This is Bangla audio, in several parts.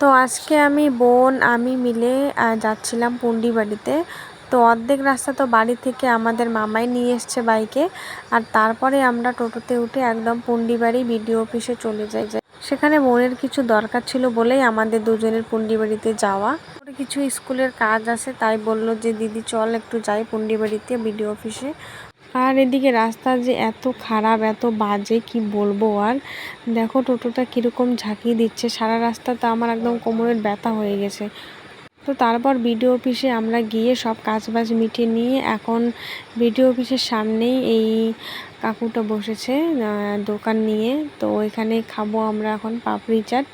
তো আজকে আমি বোন, আমি মিলে যাচ্ছিলাম পুন্ডি বাড়িতে তো অর্ধেক রাস্তা তো বাড়ি থেকে আমাদের মামাই নিয়ে এসছে বাইকে। আর তারপরে আমরা টোটোতে উঠে একদম পুন্ডি বাড়ি বিডিও অফিসে চলে যাই। যাই সেখানে বোনের কিছু দরকার ছিল বলেই আমাদের দুজনের পুন্ডি বাড়িতে যাওয়া কিছু স্কুলের কাজ আছে, তাই বলল যে, দিদি, চল একটু যাই পুন্ডি বাড়িতে বিডিও অফিসে। আর এদিকে রাস্তা যে এত খারাপ, এত বাজে, কি বলব? আর দেখো, টোটোটা কীরকম ঝাঁকিয়ে দিচ্ছে। সারা রাস্তা তো আমার একদম কোমরের ব্যথা হয়ে গেছে। তো তারপর বিডিও অফিসে আমরা গিয়ে সব কাজবাজ মিটিয়ে নিয়ে এখন বিডিও অফিসের সামনেই এই কাকুটা বসেছে দোকান নিয়ে। তো এখানে খাব আমরা এখন পাপড়ি চাট।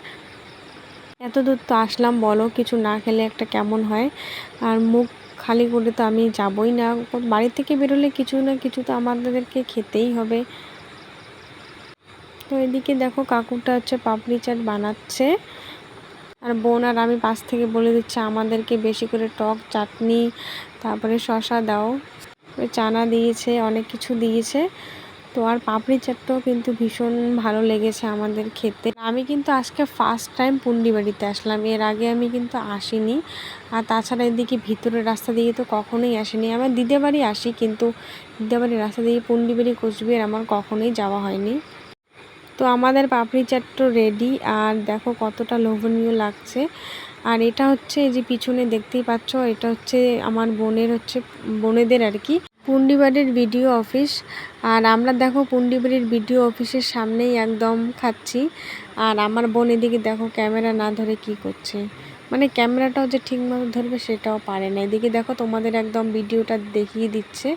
এত দূর তো আসলাম, বলো, কিছু না খেলে একটা কেমন হয়? আর মুখ খালি করে তো আমি যাবই না। বাড়ি থেকে বেরোলে কিছু না কিছু তো আমাদেরকে খেতেই হবে। তো এদিকে দেখো কাকুটা হচ্ছে পাপড়ি চাট বানাচ্ছে। আর বোন আর আমি পাশ থেকে বলে দিচ্ছে, আমাদেরকে বেশি করে টক, চাটনি, তারপরে শশা দাও। চানা দিয়েছে, অনেক কিছু দিয়েছে। তো আর পাপড়ি চাটটাও কিন্তু ভীষণ ভালো লেগেছে আমাদের খেতে। আমি কিন্তু আজকে ফার্স্ট টাইম পুন্ডি বাড়িতে আসলাম, এর আগে আমি কিন্তু আসিনি। আর তাছাড়া এদিকে ভিতরের রাস্তা দিয়ে তো কখনোই আসিনি। আমার দিদের বাড়ি আসি, কিন্তু দিদের বাড়ির রাস্তা দিয়ে পুন্ডি বাড়ি কোচবিহার আমার কখনোই যাওয়া হয়নি। তো আমাদের পাপড়ি চাট তো রেডি আর দেখো কতটা লোভনীয় লাগছে। আর এটা হচ্ছে এই যে পিছনে দেখতেই পাচ্ছ, এটা হচ্ছে আমার বোনের হচ্ছে, বোনেদের আর কি। পুন্ডিবাড়ির বিডিও অফিস। আর আমরা দেখো পুন্ডিবাড়ির বিডিও অফিসের সামনেই একদম খাচ্ছি। আর আমার বোন এদিকে দেখো ক্যামেরা না ধরে কি করছে। মানে ক্যামেরাটাও যে ঠিকমতো ধরবে সেটাও পারে না। এদিকে দেখো তোমাদের একদম ভিডিওটা দেখিয়ে দিচ্ছে।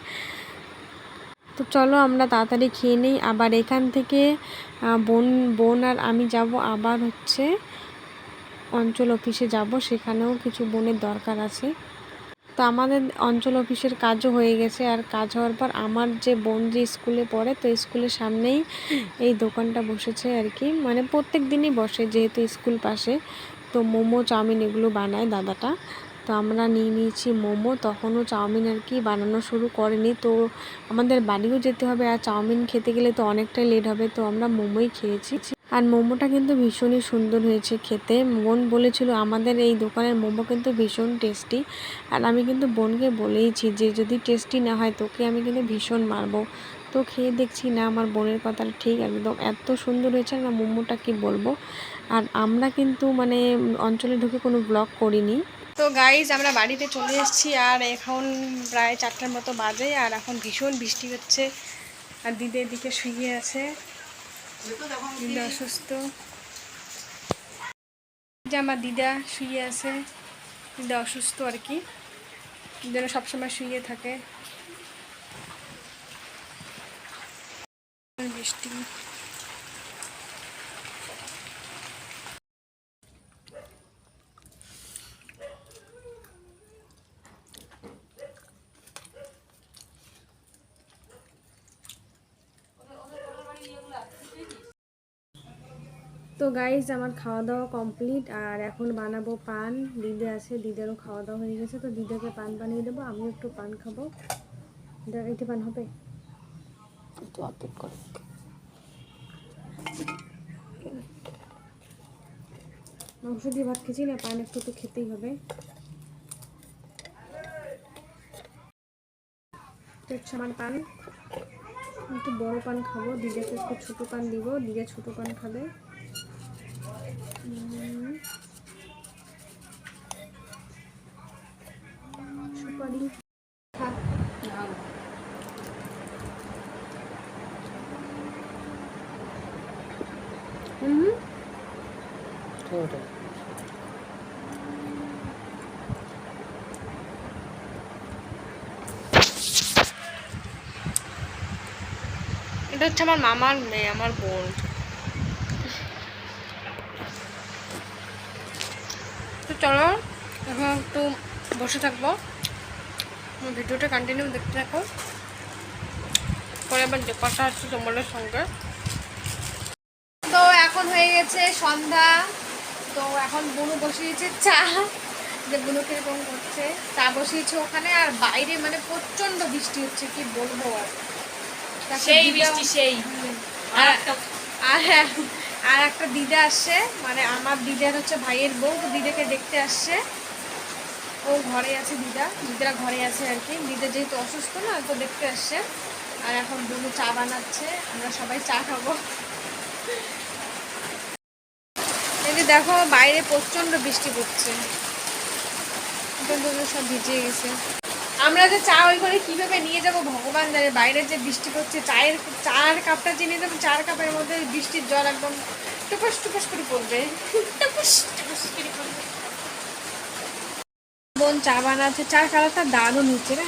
তো চলো আমরা তাড়াতাড়ি খেয়ে নিই। আবার এখান থেকে বোন বোন আর আমি যাব আবার হচ্ছে অঞ্চল অফিসে যাব। সেখানেও কিছু বোনের দরকার আছে। তো আমাদের অঞ্চল অফিসের কাজও হয়ে গেছে। আর কাজ হওয়ার পর আমার যে বোন যে স্কুলে পড়ে, তো স্কুলের সামনেই এই দোকানটা বসেছে আর কি। মানে প্রত্যেক দিনই বসে, যেহেতু স্কুল পাশে। তো মোমো, চাউমিন এগুলো বানায় দাদাটা। তো আমরা নিয়ে নিয়েছি মোমো। তখনও চাউমিন আর কি বানানো শুরু করেনি। তো আমাদের বাড়িও যেতে হবে। আর চাউমিন খেতে গেলে তো অনেকটাই লেট হবে। তো আমরা মোমোই খেয়েছি। আর মোমোটা কিন্তু ভীষণই সুন্দর হয়েছে খেতে। বোন বলেছিল, আমাদের এই দোকানের মোমো কিন্তু ভীষণ টেস্টি। আর আমি কিন্তু বোনকে বলেইছি যে, যদি টেস্টি না হয়, তোকে আমি কিন্তু ভীষণ মারবো। তো খেয়ে দেখছি, না, আমার বোনের কথা ঠিক একদম। এত সুন্দর হয়েছে না, মোমোটা কি বলব? আর আমরা কিন্তু মানে অঞ্চলে ঢুকে কোনো ব্লগ করিনি। তো গাইজ আমরা বাড়িতে চলে এসেছি আর এখন প্রায় চারটার মতো বাজে আর এখন ভীষণ বৃষ্টি হচ্ছে। আর দিদি এদিকে শুয়ে আছে। দিদা অসুস্থ। আমার দিদা শুয়ে আছে। দিদা অসুস্থ আর কি। যেন সবসময় শুয়ে থাকে। বৃষ্টি। তো গাইজ আমার খাওয়া দাওয়া কমপ্লিট আর এখন বানাবো পান। দিদে আছে দিদেরও খাওয়া দাওয়া হয়ে গেছে তো দিদাকে পান বানিয়ে দেবো আমিও একটু পান খাব। এটি পান হবে? একটু অর্ধেক করে। মাংস দিয়ে ভাত খেয়েছি না পান একটু তো খেতেই হবে। হচ্ছে আমার পান। একটু বড় পান খাব দিদাকে একটু ছোটো পান দিব দিদা ছোটো পান খাবে। এটা হচ্ছে আমার মামার মেয়ে আমার বোন। চলো। এখন একটু বসে থাকব। ভিডিওটা কন্টিনিউ দেখতে থাকো। পরে আবার যে কথা হচ্ছে তোমাদের সঙ্গে। তো এখন হয়ে গেছে সন্ধ্যা। তো এখন বুনু বসিয়েছে চা। যে বুনু কীরকম করছে চা বসিয়েছে ওখানে। আর বাইরে মানে প্রচণ্ড বৃষ্টি হচ্ছে কি বলব আর। সেই বৃষ্টি সেই। আর আর হ্যাঁ। আর একটা দিদা আসছে মানে আমার দিদার হচ্ছে ভাইয়ের বউ দিদাকে দেখতে আসছে ও ঘরে আছে দিদা, দিদারা ঘরে আছে আর কি। দিদা যেহেতু অসুস্থ না, তো দেখতে আসছে আর এখন দুটো চা বানাচ্ছে, আমরা সবাই চা খাব। এই দেখো, বাইরে প্রচণ্ড বৃষ্টি পড়ছে। সব ভিজে গেছে। আমরা যে চা ওই করে কীভাবে নিয়ে যাব জানে বাইরে যে বৃষ্টি পড়ছে চায়ের চার কাপটা চিনি দেবো চার কাপের মধ্যে বৃষ্টির জল একদম টুপাস টুপাস করে পড়বে। টুপাস করে পড়বে। বোন চা বানাচ্ছে চার কালারটা দারুণ হচ্ছে রে